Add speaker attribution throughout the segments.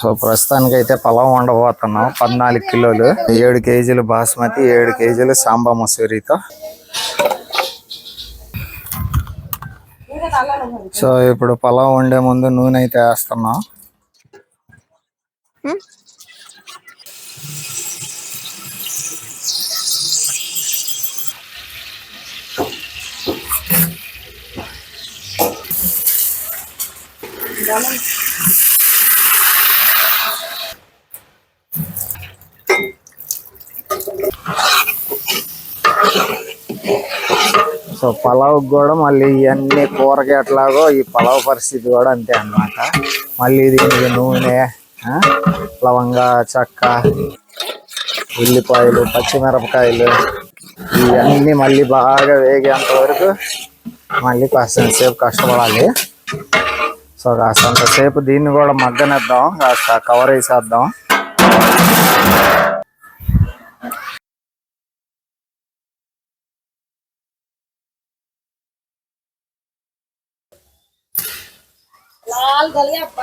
Speaker 1: So ప్రస్తుతానికి అయితే పొలం వండబోతున్నాం. పద్నాలుగు కిలోలు ఏడు కేజీలు బాస్మతి ఏడు కేజీలు సాంబా మసూరితో. సో ఇప్పుడు పొలం వండే ముందు నూనె అయితే వేస్తున్నాం. సో పలావ్ కూడా మళ్ళీ ఇవన్నీ కూరకి ఎట్లాగో ఈ పలావ్ పరిస్థితి కూడా అంతే అన్నమాట. మళ్ళీ దీనికి నూనె లవంగ లవంగా చెక్క ఉల్లిపాయలు పచ్చిమిరపకాయలు ఇవన్నీ మళ్ళీ బాగా వేగేంత వరకు మళ్ళీ కాస్త సేపు కష్టపడాలి. సో కాస్తంతసేపు దీన్ని కూడా మగ్గనేద్దాం కాస్త కవర్ వేసేద్దాం
Speaker 2: లాల్ గలియా గలియప్ప.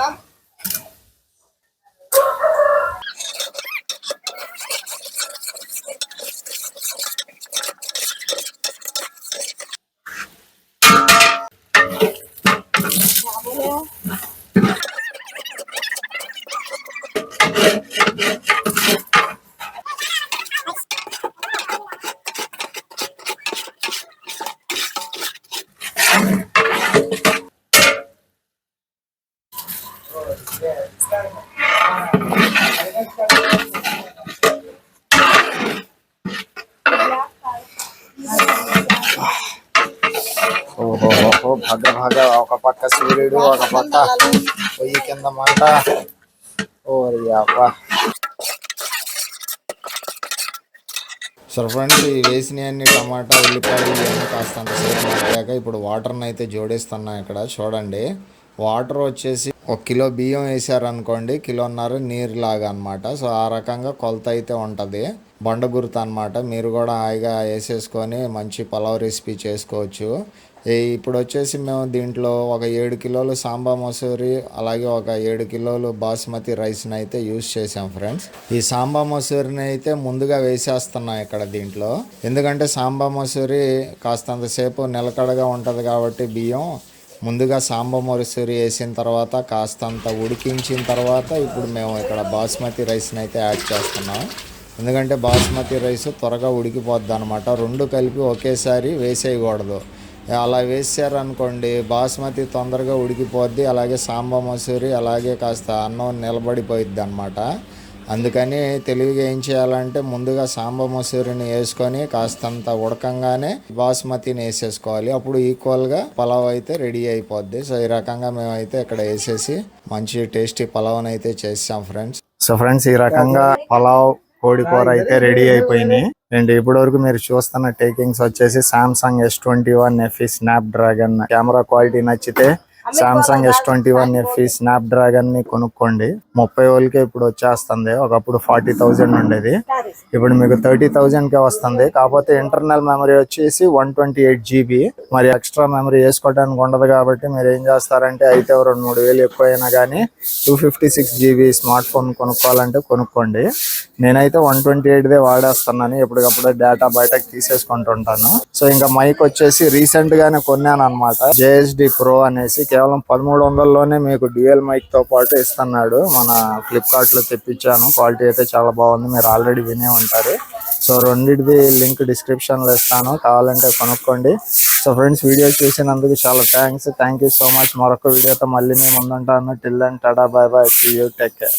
Speaker 1: ఓహో భగ భగ ఒక పక్క సూర్యుడు ఒక పక్క పొయ్యి కింద మంట ఓరి అబ్బా సో ఫ్రెండ్స్ ఈ వేసినవన్నీ టమాటా ఉల్లిపాయలు ఇవన్నీ కాస్త అంతసేపు మాట్లాక ఇప్పుడు వాటర్ని అయితే జోడిస్తున్నా ఇక్కడ. చూడండి వాటర్ వచ్చేసి ఒక కిలో బియ్యం వేసారనుకోండి కిలోన్నర నీరు లాగా అనమాట సో ఆ రకంగా కొలత అయితే ఉంటుంది. బండ గుర్తు అనమాట మీరు కూడా హాయిగా వేసేసుకొని మంచి పలావ్ రెసిపీ చేసుకోవచ్చు. ఇప్పుడు వచ్చేసి మేము దీంట్లో ఒక ఏడు కిలోలు సాంబా మసూరి అలాగే ఒక ఏడు కిలోలు బాస్మతి రైస్ని అయితే యూస్ చేసాం ఫ్రెండ్స్. ఈ సాంబా మసూరిని అయితే ముందుగా వేసేస్తున్నాం ఇక్కడ దీంట్లో. ఎందుకంటే సాంబా మసూరి కాస్తంతసేపు నిలకడగా ఉంటుంది కాబట్టి బియ్యం. ముందుగా సాంబా మసూరి వేసిన తర్వాత కాస్తంత ఉడికించిన తర్వాత ఇప్పుడు మేము ఇక్కడ బాస్మతి రైస్ని అయితే యాడ్ చేస్తున్నాం. ఎందుకంటే బాస్మతి రైస్ త్వరగా ఉడికిపోద్ది అనమాట రెండు కలిపి ఒకేసారి వేసేయకూడదు. అలా వేసారనుకోండి బాస్మతి తొందరగా ఉడికిపోద్ది అలాగే సాంబ మసూరి అలాగే కాస్త అన్నం నిలబడిపోయిద్ది అనమాట అందుకని తెలివిగా ఏం చేయాలంటే ముందుగా సాంబ మసూరిని వేసుకొని కాస్తంత ఉడకంగానే బాస్మతిని వేసేసుకోవాలి. అప్పుడు ఈక్వల్గా పలావ్ అయితే రెడీ అయిపోద్ది. సో ఈ రకంగా మేమైతే ఇక్కడ వేసేసి మంచి టేస్టీ పలావ్ని అయితే చేసాం ఫ్రెండ్స్. సో ఫ్రెండ్స్ ఈ రకంగా పలావ్ కోడి కూర అయితే రెడీ అయిపోయినాయి. అండ్ ఇప్పటి వరకు మీరు చూస్తున్న టేకింగ్స్ వచ్చేసి Samsung S twenty one FE snapdragon camera quality నచ్చితే Samsung S twenty one FE snap డ్రాగన్ని కొనుక్కోండి. ముప్పై వేలకే ఇప్పుడు వచ్చేస్తుంది. ఒకప్పుడు ఫార్టీ థౌజండ్ ఉండేది. ఇప్పుడు మీకు థర్టీ థౌజండ్ కే వస్తుంది. కాకపోతే ఇంటర్నల్ మెమరీ వచ్చేసి వన్ ట్వంటీ ఎయిట్ జీబీ మరి ఎక్స్ట్రా మెమరీ వేసుకోవడానికి ఉండదు కాబట్టి మీరు ఏం చేస్తారంటే అయితే రెండు మూడు వేలు ఎక్కువైనా కానీ two fifty six GB smart phone కొనుక్కోవాలంటే కొనుక్కోండి. నేనైతే వన్ ట్వంటీ ఎయిట్ దే వాడేస్తున్నాను. ఎప్పటికప్పుడు డేటా బయటకు తీసేసుకుంటుంటాను. సో ఇంకా మైక్ వచ్చేసి రీసెంట్ గానే కొన్నాను అనమాట జేఎస్డి ప్రో అనేసి కేవలం పదమూడు వందల్లోనే మీకు డ్యూయల్ మైక్తో పాటు ఇస్తున్నాడు. మన ఫ్లిప్కార్ట్లో తెప్పించాను. క్వాలిటీ అయితే చాలా బాగుంది. మీరు ఆల్రెడీ వినే ఉంటారు. సో రెండింటిది లింక్ డిస్క్రిప్షన్లో ఇస్తాను. కావాలంటే కొనుక్కోండి. సో ఫ్రెండ్స్ వీడియో చూసినందుకు చాలా thanks. Thank you so much. మరొక వీడియోతో మళ్ళీ మేము ముందుంటాను. Till and ta ta bye bye. See you take care